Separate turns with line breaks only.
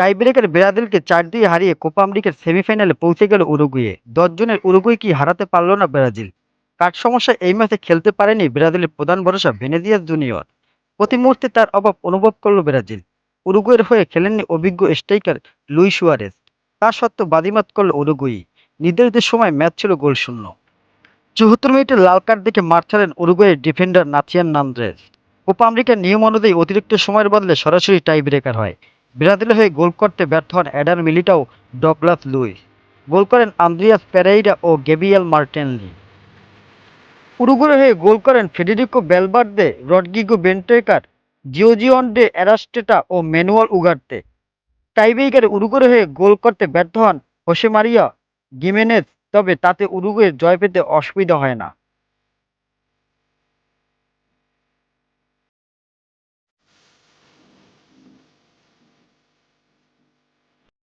টাইব্রেকারে ব্রাজিলকে চার দুই হারিয়ে কোপা আমেরিকার সেমিফাইনালে পৌঁছে গেল উরুগুয়ে। দশ জনের উরুগুয়ে কি হারাতে পারল না ব্রাজিল? কাঠ সমস্যা এই ম্যাচে খেলতে পারেনি ব্রাজিলের প্রধান ভরসা ভেনেজিয়াস জুনিয়র। প্রতি মুহূর্তে তার অভাব অনুভব করল ব্রাজিল। উরুগুয়ের হয়ে খেলেননি অভিজ্ঞ স্ট্রাইকার লুই সুয়ারেস তা সত্ত্বেও বাদিমাত করল উরুগুই নির্ধারিত সময় ম্যাচ ছিল গোল শূন্য। চুয়াত্তর মিনিটে লাল কার্ড দেখে মাঠ ছাড়েন উরুগুয়ের ডিফেন্ডার নাথিয়ান নান্দ্রেস কোপা আমেরিকার নিয়ম অনুযায়ী অতিরিক্ত সময়ের বদলে সরাসরি টাই ব্রেকার হয়। ব্রাজিলের হয়ে গোল করতে ব্যর্থ হন Eder Militao Douglas Luiz goal করেন আন্দ্রিয়াস পেরেইরা ও গেবিয়াল মার্টেনলি। উরুগুয়ের হয়ে গোল করেন Federico বেলবার্দে Rodrigo Bentancur, Giorgian De Arrascaeta ও ম্যানুয়াল উগার্তে টাইব্রেকারে উরুগুয়ের হয়ে গোল করতে ব্যর্থ হন হোসে মারিয়া তবে তাতে উরুগুয়ের জয় পেতে অসুবিধা হয় না।